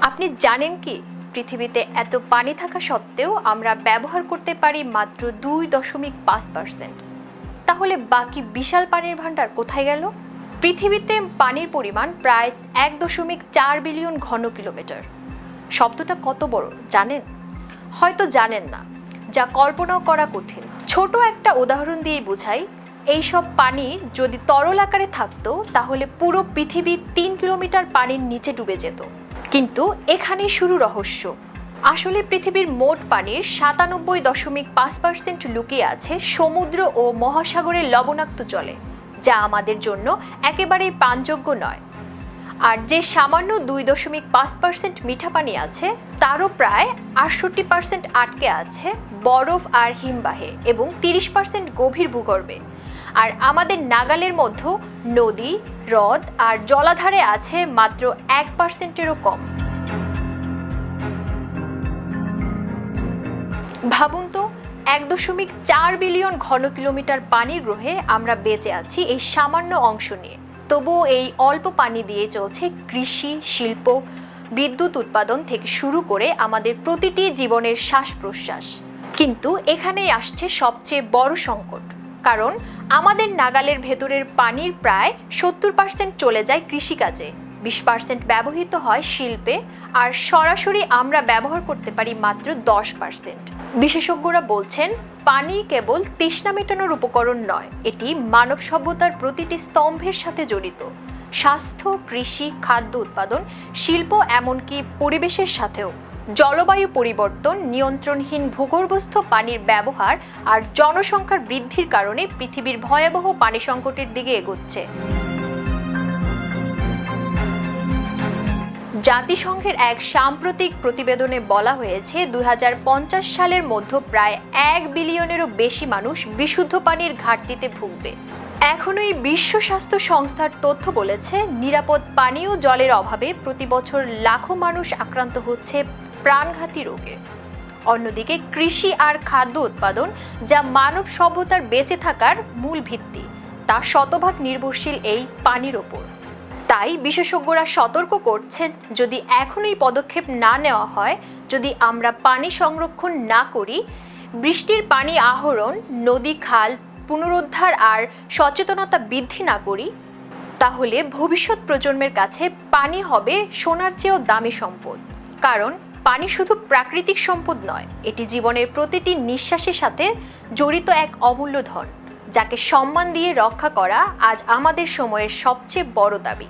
আপনি জানেন কি? পৃথিবীতে এত পানি থাকা সত্ত্বেও আমরা ব্যবহার করতে পারি মাত্র দুই দশমিক পাঁচ পার্সেন্ট। তাহলে বাকি বিশাল পানির ভাণ্ডার কোথায় গেল? পৃথিবীতে পানির পরিমাণ প্রায় এক দশমিক চার বিলিয়ন ঘন কিলোমিটার। শব্দটা কত বড়, জানেন? হয়তো জানেন না। যা কল্পনাও করা কঠিন। ছোট একটা উদাহরণ দিয়েই বোঝাই, এইসব পানি যদি তরল আকারে থাকতো, তাহলে পুরো পৃথিবী তিন কিলোমিটার পানির নিচে ডুবে যেত। কিন্তু এখানে শুরু রহস্য। আসলে পৃথিবীর মোট পানির সাতানব্বই দশমিক পাঁচ পার্সেন্ট লুকিয়ে আছে সমুদ্র ও মহাসাগরের লবণাক্ত জলে, যা আমাদের জন্য একেবারেই পানযোগ্য নয়। আর যে সামান্য দুই দশমিক পাঁচ পার্সেন্ট মিঠা পানি আছে, তারও প্রায় আটষট্টি পার্সেন্ট আটকে আছে বরফ আর হিমবাহে এবং তিরিশ পার্সেন্ট গভীর ভূগর্ভে। আর আমাদের নাগালের মধ্যে নদী, হ্রদ আর জলাধারে আছে মাত্র এক পার্সেন্টেরও কম। ভাবুন তো, এক দশমিক চার বিলিয়ন ঘন কিলোমিটার পানির গ্রহে আমরা বেঁচে আছি এই সামান্য অংশ নিয়ে। তবুও এই অল্প পানি দিয়ে চলছে কৃষি, শিল্প, বিদ্যুৎ উৎপাদন থেকে শুরু করে আমাদের প্রতিটি জীবনের শ্বাস প্রশ্বাস কিন্তু এখানেই আসছে সবচেয়ে বড় সংকট। কারণ আমাদের নাগালের ভেতরের পানির প্রায় সত্তর পার্সেন্ট চলে যায় কৃষিকাজে। বিশ পার্সেন্ট ব্যবহৃত হয় শিল্পে, আর সরাসরি আমরা ব্যবহার করতে পারি মাত্র দশ পার্সেন্ট বিশেষজ্ঞরা বলছেন, পানি কেবল তৃষ্ণা মেটানোর উপকরণ নয়, এটি মানব সভ্যতার প্রতিটি স্তম্ভের সাথে জড়িত। স্বাস্থ্য, কৃষি, খাদ্য উৎপাদন, শিল্প, এমনকি পরিবেশের সাথেও। জলবায়ু পরিবর্তন, নিয়ন্ত্রণহীন ভূগর্ভস্থ পানির ব্যবহার আর জনসংখ্যার বৃদ্ধির কারণে পৃথিবীর ভয়াবহ পানি সংকটের দিকে এগোচ্ছে। জাতিসংঘের এক সাম্প্রতিক প্রতিবেদনে বলা হয়েছে দুই হাজার পঞ্চাশ সালের মধ্যে প্রায় এক বিলিয়নেরও বেশি মানুষ বিশুদ্ধ পানির ঘাটতিতে ভুগবে। এখনই বিশ্ব স্বাস্থ্য সংস্থার তথ্য বলেছে, নিরাপদ পানীয় জলের অভাবে প্রতি বছর লাখো মানুষ আক্রান্ত হচ্ছে প্রাণঘাতী রোগে। অন্যদিকে কৃষি আর খাদ্য উৎপাদন যা মানব সভ্যতার বেঁচে থাকার মূল ভিত্তি, তা শতভাগ নির্ভরশীল এই পানির ওপর। তাই বিশেষজ্ঞরা সতর্ক করছেন, যদি এখনই পদক্ষেপ না নেওয়া হয়, যদি আমরা পানি সংরক্ষণ না করি, বৃষ্টির পানি আহরণ, নদী খাল পুনরুদ্ধার আর সচেতনতা বৃদ্ধি না করি, তাহলে ভবিষ্যৎ প্রজন্মের কাছে পানি হবে সোনার চেয়েও দামি সম্পদ। কারণ পানি শুধু প্রাকৃতিক সম্পদ নয়, এটি জীবনের প্রতিটি নিঃশ্বাসের সাথে জড়িত এক অমূল্য ধন, যাকে সম্মান দিয়ে রক্ষা করা আজ আমাদের সময়ের সবচেয়ে বড় দাবি।